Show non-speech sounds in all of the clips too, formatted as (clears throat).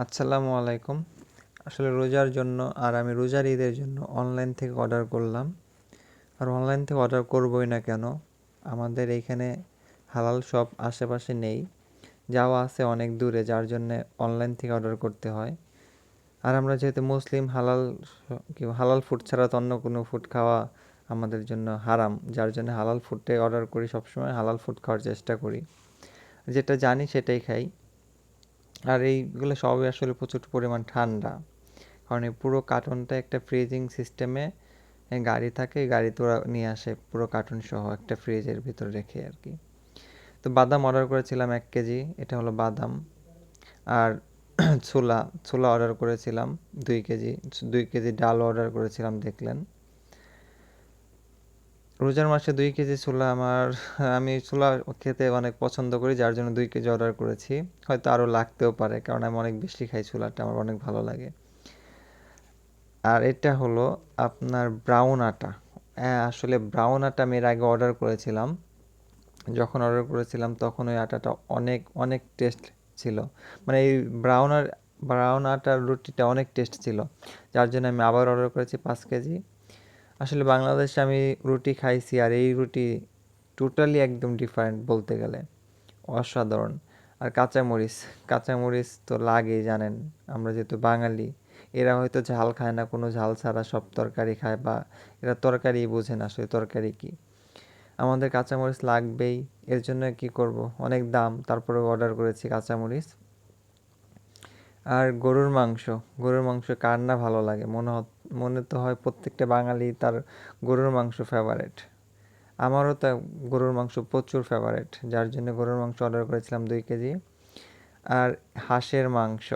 আসসালামু আলাইকুম। আসলে রোজার জন্য আর আমি রোজার ঈদের জন্য অনলাইন থেকে অর্ডার করলাম। আর অনলাইন থেকে অর্ডার করবই না কেন? আমাদের এইখানে হালাল শপ আশেপাশে নেই। যাওয়া আছে অনেক দূরে, যার জন্যে অনলাইন থেকে অর্ডার করতে হয়। আর আমরা যেহেতু মুসলিম, হালাল কি, হালাল ফুড ছাড়া তো অন্য কোনো ফুড খাওয়া আমাদের জন্য হারাম। যার জন্য হালাল ফুডটাই অর্ডার করি, সবসময় হালাল ফুড খাওয়ার চেষ্টা করি। যেটা জানি সেটাই খাই। আর এইগুলো সবই আসলে প্রচুর পরিমাণ ঠান্ডা। কারণ এই পুরো কার্টনটা একটা ফ্রিজিং সিস্টেমে গাড়ি থাকে গাড়িতে ওরা নিয়ে আসে পুরো কার্টুন সহ একটা ফ্রিজের ভিতর রেখে আর কি। তো বাদাম অর্ডার করেছিলাম এক কেজি, এটা হলো বাদাম। আর (clears throat) ছোলা ছোলা অর্ডার করেছিলাম দুই কেজি দুই কেজি ডাল অর্ডার করেছিলাম, দেখলেন। রোজার মাসে দুই কেজি ছোলা আমার, আমি ছোলা খেতে অনেক পছন্দ করি, যার জন্য দুই কেজি অর্ডার করেছি। হয়তো আরও লাগতেও পারে, কারণ আমি অনেক বেশি খাই ছোলাটা, আমার অনেক ভালো লাগে। আর এটা হলো আপনার ব্রাউন আটা। হ্যাঁ আসলে ব্রাউন আটা আমি এর আগে অর্ডার করেছিলাম। যখন অর্ডার করেছিলাম, তখন ওই আটাটা অনেক অনেক টেস্ট ছিল। মানে এই ব্রাউন আর ব্রাউন আটার রুটিটা অনেক টেস্ট ছিল। যার জন্য আমি আবার অর্ডার করেছি পাঁচ কেজি। আসলে বাংলাদেশে আমি রুটি খাইছি আর এই রুটি টোটালি একদম ডিফারেন্ট বলতে গেলে। অসাধারণ। আর কাঁচামরিচ কাঁচামরিচ তো লাগেই জানেন, আমরা যেহেতু বাঙালি, এরা হয়তো ঝাল খায় না, কোনো ঝাল ছাড়া সব তরকারি খায় বা এরা তরকারি বোঝে না আসলে তরকারি কী। আমাদের কাঁচামরিচ লাগবেই, এর জন্য কি করব? অনেক দাম তারপরে অর্ডার করেছি কাঁচামরিচ। আর গরুর মাংস গরুর মাংস কার না ভালো লাগে? মনে মনে তো হয় প্রত্যেকটা বাঙালি তার গরুর মাংস ফেভারেট আমারও তো গরুর মাংস প্রচুর ফেভারেট যার জন্য গরুর মাংস অর্ডার করেছিলাম দুই কেজি। আর হাঁসের মাংস।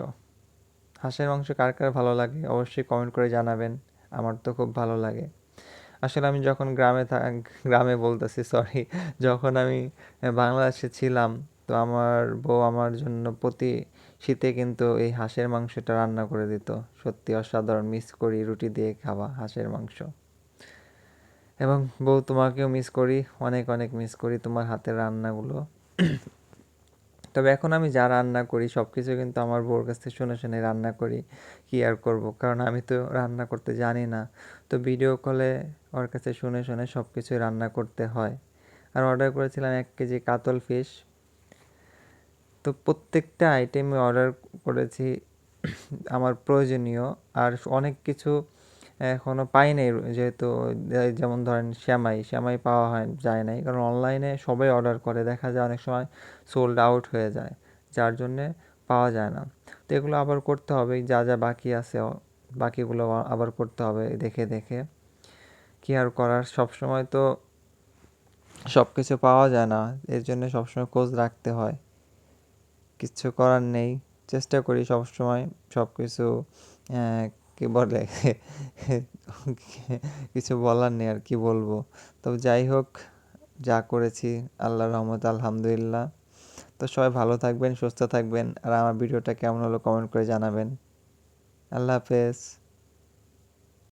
হাঁসের মাংস কার কার ভালো লাগে অবশ্যই কমেন্ট করে জানাবেন, আমার তো খুব ভালো লাগে। আসলে আমি যখন গ্রামে গ্রামে বলতেছি সরি যখন আমি বাংলাদেশে ছিলাম, তো আমার বউ আমার জন্য প্রতি শীতে কিন্তু এই হাঁসের মাংসটা রান্না করে দিত। সত্যি অসাধারণ মিস করি রুটি দিয়ে খাওয়া হাঁসের মাংস। এবং বউ তোমাকেও মিস করি, অনেক অনেক মিস করি তোমার হাতের রান্নাগুলো। তবে এখন আমি যা রান্না করি সব কিছু কিন্তু আমার বউর কাছ থেকে শুনে শুনে রান্না করি, কী আর করব? কারণ আমি তো রান্না করতে জানি না। তো ভিডিও কলে ওর কাছে শুনে শুনে সব কিছুই রান্না করতে হয়। আর অর্ডার করেছিলাম এক কেজি কাতল ফিশ তো প্রত্যেকটা আইটেমে অর্ডার করেছি, আমার প্রয়োজনীয়। আর অনেক কিছু এখনও পাই নাই, যেহেতু যেমন ধরেন শ্যামাই শ্যামাই পাওয়া হয়, যায় নাই। কারণ অনলাইনে সবাই অর্ডার করে, দেখা যায় অনেক সময় সোল্ড আউট হয়ে যায়, যার জন্যে পাওয়া যায় না। তো এগুলো আবার করতে হবে, যা যা বাকি আছে, বাকিগুলো আবার করতে হবে, দেখে দেখে। কী আর করার? সবসময় তো সব কিছু পাওয়া যায় না, এর জন্য সবসময় খোঁজ রাখতে হয়। কিচ্ছু করার নেই। চেষ্টা করি সবসময় সব কিছু কী বলে? কিছু বলার নেই আর কি বলব। তবে যাই হোক, যা করেছি আল্লাহ রহমত, আলহামদুলিল্লাহ। তো সবাই ভালো থাকবেন, সুস্থ থাকবেন। আর আমার ভিডিওটা কেমন হলো কমেন্ট করে জানাবেন। আল্লাহ হাফেজ।